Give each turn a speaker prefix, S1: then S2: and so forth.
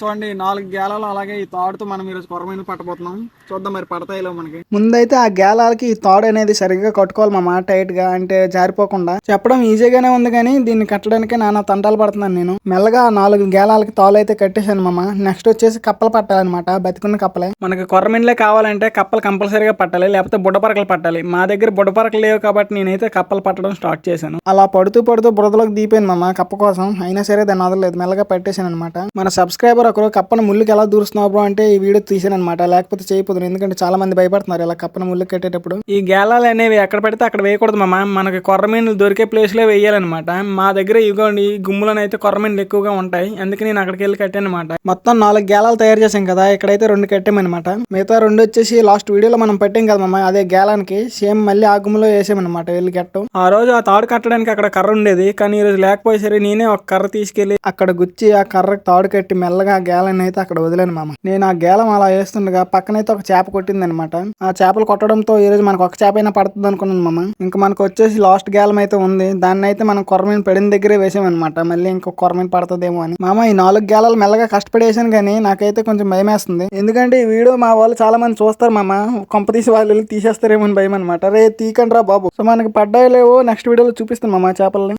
S1: చూడండి నాలుగు గేలాలు అలాగే ఈ తాడుతో మనం ఈరోజు కొరమైన పట్టబోతున్నాం? చూద్దాం మరి పడతాయిలో మనకి.
S2: ముందైతే ఆ గేలాలకి ఈ తాడు అనేది సరిగ్గా కట్టుకోవాలి మామ టైట్గా అంటే జారిపోకుండా. చెప్పడం ఈజీగానే ఉంది కానీ దీన్ని కట్టడానికి నానా తంటాలు పడుతున్నాను నేను. మెల్లగా నాలుగు గేలాలకి తాళ్ళు అయితే కట్టేశాను మామ. నెక్స్ట్ వచ్చేసి కప్పలు పట్టాలన్నమాట బతికున్న కప్పలే. మనకి కొరమిన్లే కావాలంటే కప్పలు కంపల్సరీగా పట్టాలి లేకపోతే బుడ్డపరకలు పట్టాలి. మా దగ్గర బుడ్డపరకలు లేవు కాబట్టి నేనైతే కప్పలు పట్టడం స్టార్ట్ చేశాను. అలా పడుతూ పడుతూ బురదలోకి దీపాను మామ కప్ప కోసం. అయినా సరే దాన్ని వదలలేదు మెల్లగా పట్టేశాను అనమాట మన సబ్స్క్రైబర్ ఒకరు కప్పను ముళ్ళుకి ఎలా దూరుస్తున్నావు బ్రో అంటే ఈ వీడియో తీసాను అనమాట లేకపోతే చేయకపోతుంది ఎందుకంటే చాలా మంది భయపడుతున్నారు ఇలా కప్పను ముళ్ళు కట్టేటప్పుడు. ఈ గేలాలు అనేవి ఎక్కడ పెడితే అక్కడ వేయకూడదు మామ. మనకి కొర్రమీన్లు దొరికే ప్లేస్లో వేయాలన్నమాట. మా దగ్గర ఇవ్వండి ఈ గుమ్ములను అయితే కొర్రమీన్లు ఎక్కువగా ఉంటాయి. అందుకే నేను అక్కడికి వెళ్ళి కట్టాను అనమాట మొత్తం నాలుగు గేలాలు తయారు చేశాం కదా ఇక్కడైతే రెండు కట్టామన్నమాట. మిగతా రెండు వచ్చేసి లాస్ట్ వీడియోలో మనం పెట్టాం కదా మామ అదే గేలానికి. సేమ్ మళ్ళీ ఆ గుమ్ములో వేసామన్నమాట వెళ్ళి కట్టం ఆ రోజు ఆ తాడు కట్టడానికి అక్కడ కర్ర ఉండేది. కానీ ఈ రోజు లేకపోయేసరి నేనే ఒక కర్ర తీసుకెళ్ళి అక్కడ గుచ్చి ఆ కర్ర తాడు కట్టి మెల్లగా గేలని అయితే అక్కడ వదిలేను మామ. నేను ఆ గేలం అలా వేస్తుండగా పక్కనైతే ఒక చేప కొట్టింది అనమాట ఆ చేపలు కొట్టడంతో ఈ రోజు మనకు ఒక చేప అయినా పడుతుంది అనుకున్నాను మామ. ఇంకా మనకు వచ్చేసి లాస్ట్ గేలం అయితే ఉంది. దాన్ని అయితే మనం కొరమీన్ పడిన దగ్గరే వేసామన్నమాట. మళ్ళీ ఇంకో కొరమీన్ పడుతుందేమో అని. మామ ఈ నాలుగు గేలాలు మెల్లగా కష్టపడేసాను కానీ నాకైతే కొంచెం భయం వేస్తుంది ఎందుకంటే ఈ వీడియో మా వాళ్ళు చాలా మంది చూస్తారు మామ. కొంప తీసి వాళ్ళు వెళ్ళి తీసేస్తారేమో అని భయం అనమాట రే తీకండి రా బాబు. సో మనకి పడ్డాయి లేవో నెక్స్ట్ వీడియోలో చూపిస్తాను మామ చేపల్ని.